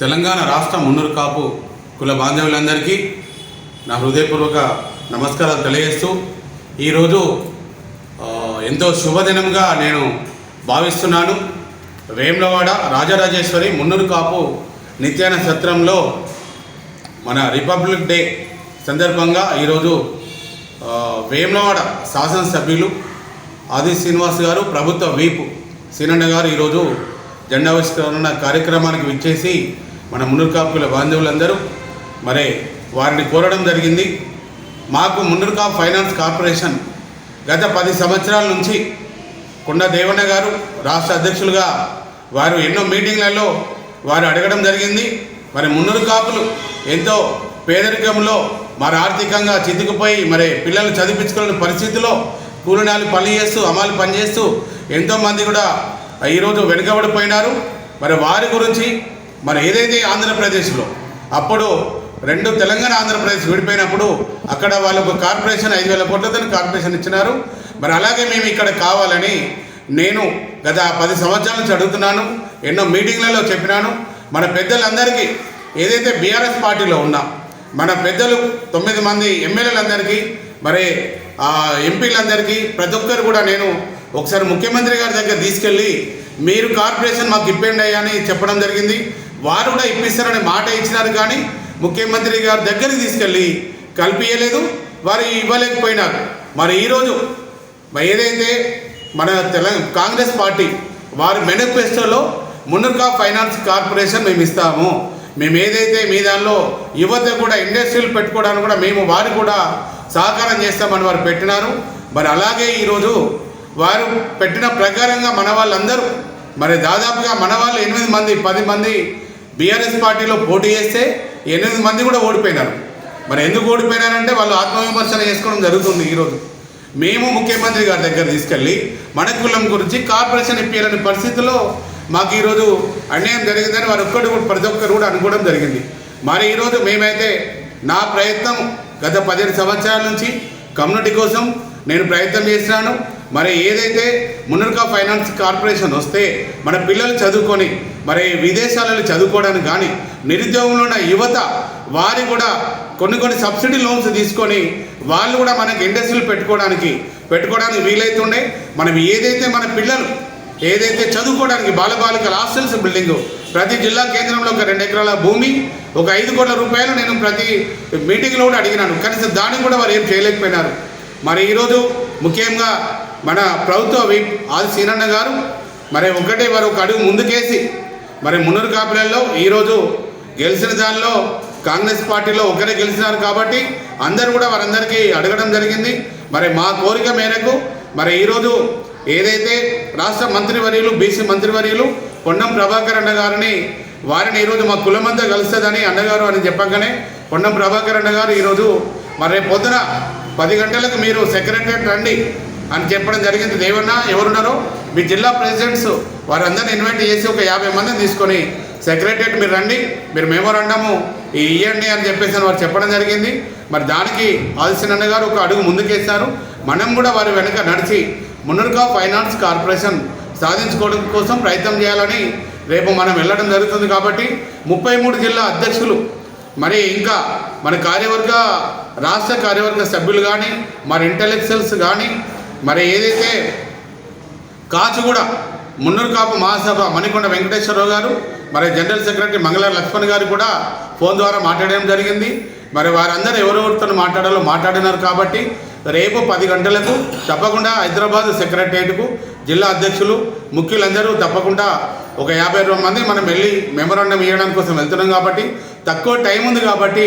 తెలంగాణ రాష్ట్ర మున్నూరు కాపు కుల బాంధవులందరికీ నా హృదయపూర్వక నమస్కారాలు తెలియజేస్తూ ఈరోజు ఎంతో శుభదినంగా నేను భావిస్తున్నాను. వేములవాడ రాజరాజేశ్వరి మున్నూరు కాపు నిత్యాన సత్రంలో మన రిపబ్లిక్ డే సందర్భంగా ఈరోజు వేములవాడ శాసనసభ్యులు ఆది శ్రీనివాస్ గారు ప్రభుత్వ వీపు సీనన్న గారు ఈరోజు జెండావిష్కరణ కార్యక్రమానికి విచ్చేసి మన మునుర్కాపుల బాంధవులందరూ మరి వారిని కోరడం జరిగింది. మాకు మునుర్కాప్ ఫైనాన్స్ కార్పొరేషన్ గత పది సంవత్సరాల నుంచి కొండ దేవన్న గారు రాష్ట్ర అధ్యక్షులుగా వారు ఎన్నో మీటింగ్లలో వారు అడగడం జరిగింది. మరి మున్నూరు కాపులు ఎంతో పేదరికంలో మరి ఆర్థికంగా చితికిపోయి మరి పిల్లలు చదివించుకోలేని పరిస్థితిలో కూలినాలు పని చేస్తూ అమలు పనిచేస్తూ ఎంతోమంది కూడా ఈరోజు వెనుకబడిపోయినారు. మరి వారి గురించి మరి ఏదైతే ఆంధ్రప్రదేశ్లో అప్పుడు రెండు తెలంగాణ ఆంధ్రప్రదేశ్ విడిపోయినప్పుడు అక్కడ వాళ్ళకు కార్పొరేషన్ ఐదు వేల కోట్లతో కార్పొరేషన్ ఇచ్చినారు. మరి అలాగే మేము ఇక్కడ కావాలని నేను గత పది సంవత్సరాల నుంచి అడుగుతున్నాను ఎన్నో మీటింగ్లలో చెప్పినాను. మన పెద్దలందరికీ ఏదైతే బీఆర్ఎస్ పార్టీలో ఉన్నా మన పెద్దలు తొమ్మిది మంది ఎమ్మెల్యేలందరికీ మరి ఎంపీలందరికీ ప్రతి ఒక్కరు కూడా నేను ఒకసారి ముఖ్యమంత్రి గారి దగ్గర తీసుకెళ్ళి మీరు కార్పొరేషన్ మాకు ఇప్పండి అయ్యా అని చెప్పడం జరిగింది. వారు కూడా ఇప్పిస్తారనే మాట ఇచ్చినారు కానీ ముఖ్యమంత్రి గారి దగ్గరికి తీసుకెళ్ళి కల్పించలేదు వారు ఇవ్వలేకపోయినారు. మరి ఈరోజు ఏదైతే మన తెలంగాణ కాంగ్రెస్ పార్టీ వారి మేనిఫెస్టోలో మున్నుర్కా ఫైనాన్స్ కార్పొరేషన్ మేము ఇస్తాము. మేము ఏదైతే మీ దానిలో యువత కూడా ఇండస్ట్రీలు పెట్టుకోవడానికి కూడా మేము వారు కూడా సహకారం చేస్తామని వారు పెట్టినారు. మరి అలాగే ఈరోజు వారు పెట్టిన ప్రకారంగా మన వాళ్ళందరూ మరి దాదాపుగా మన వాళ్ళు ఎనిమిది మంది పది మంది బీఆర్ఎస్ పార్టీలో పోటీ చేస్తే ఎనిమిది మంది కూడా ఓడిపోయినారు. మరి ఎందుకు ఓడిపోయినారంటే వాళ్ళు ఆత్మవిమర్శన చేసుకోవడం జరుగుతుంది ఈరోజు. మేము ముఖ్యమంత్రి గారి దగ్గర తీసుకెళ్ళి మన కులం గురించి కార్పొరేషన్ ఇప్పించని పరిస్థితిలో మాకు ఈరోజు అన్యాయం జరిగిందని వారు ఒక్కడు కూడా ప్రతి ఒక్కరు కూడా అనుకోవడం జరిగింది. మరి ఈరోజు మేమైతే నా ప్రయత్నం గత పదిహేను సంవత్సరాల నుంచి కమ్యూనిటీ కోసం నేను ప్రయత్నం చేసినాను మరి ఏదైతే మునర్కా ఫైనాన్స్ కార్పొరేషన్ వస్తే మన పిల్లలు చదువుకొని మరి విదేశాలలో చదువుకోవడానికి కానీ నిరుద్యోగంలో ఉన్న యువత వారి కూడా కొన్ని కొన్ని సబ్సిడీ లోన్స్ తీసుకొని వాళ్ళు కూడా మనకి ఇండస్ట్రీలు పెట్టుకోవడానికి పెట్టుకోవడానికి వీలైతుండే. మనం ఏదైతే మన పిల్లలు ఏదైతే చదువుకోవడానికి బాలబాలికల హాస్టల్స్ బిల్డింగ్ ప్రతి జిల్లా కేంద్రంలో ఒక రెండు ఎకరాల భూమి ఒక ఐదు కోట్ల రూపాయలు నేను ప్రతి మీటింగ్లో కూడా అడిగినాను. కనీసం దాన్ని కూడా వారు ఏం చేయలేకపోయినారు. మరి ఈరోజు ముఖ్యంగా మన ప్రభుత్వ విప్ ఆది సీనన్న గారు మరి ఒకటే వారు ఒక అడుగు ముందుకేసి మరి మున్నూరు కాపులలో ఈరోజు గెలిచిన దానిలో కాంగ్రెస్ పార్టీలో ఒకరే గెలిచినారు కాబట్టి అందరూ కూడా వారందరికీ అడగడం జరిగింది. మరి మా కోరిక మేరకు మరి ఈరోజు ఏదైతే రాష్ట్ర మంత్రివర్యులు బీసీ మంత్రివర్యులు పొన్నం ప్రభాకర్ అన్న గారిని వారిని ఈరోజు మా కులమంతా కలుస్తుందని అన్నగారు అని చెప్పగానే పొన్నం ప్రభాకర్ అన్న గారు ఈరోజు మరి రేపు పొద్దున పది గంటలకు మీరు సెక్రటరీ రండి. అని చెప్పడం జరిగింది. దేవన్నా ఎవరున్నారో? మీ జిల్లా ప్రెసిడెంట్స్ వారందరిని ఇన్వైట్ చేసి ఒక యాభై మందిని తీసుకొని సెక్రటరియట్ మీరు రండి మీరు మెమోరాండము ఇవ్వండి అని చెప్పేసి వారు చెప్పడం జరిగింది. మరి దానికి ఆదిశనన్న గారు ఒక అడుగు ముందుకేస్తారు మనం కూడా వారి వెనుక నడిచి మున్నర్గా ఫైనాన్స్ కార్పొరేషన్ సాధించుకోవడం కోసం ప్రయత్నం చేయాలని రేపు మనం వెళ్ళడం జరుగుతుంది కాబట్టి ముప్పై మూడు జిల్లా అధ్యక్షులు మరి ఇంకా మన కార్యవర్గ రాష్ట్ర కార్యవర్గ సభ్యులు కానీ మరి ఇంటలెక్చువల్స్ కానీ మరి ఏదైతే కాచిగూడ మున్నూరు కాపు మహాసభ మణికొండ వెంకటేశ్వరరావు గారు మరి జనరల్ సెక్రటరీ మంగళ లక్ష్మణ్ గారు కూడా ఫోన్ ద్వారా మాట్లాడడం జరిగింది. మరి వారందరూ ఎవరెవరితో మాట్లాడాలో మాట్లాడినారు కాబట్టి రేపు పది గంటలకు తప్పకుండా హైదరాబాద్ సెక్రటరియట్కు జిల్లా అధ్యక్షులు ముఖ్యులందరూ తప్పకుండా ఒక యాభై మంది మనం వెళ్ళి మెమరాండం ఇవ్వడం కోసం వెళ్తున్నాం కాబట్టి తక్కువ టైం ఉంది కాబట్టి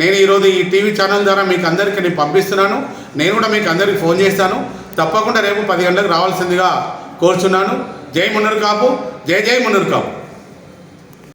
నేను ఈరోజు ఈ టీవీ ఛానల్ ద్వారా మీకు అందరికీ నేను పంపిస్తున్నాను. నేను కూడా మీకు అందరికీ ఫోన్ చేస్తాను. తప్పకుండా రేపు పది గంటలకు రావాల్సిందిగా కోరుచున్నాను. జై మున్నరు కాపు జై జై మున్నరు కాపు.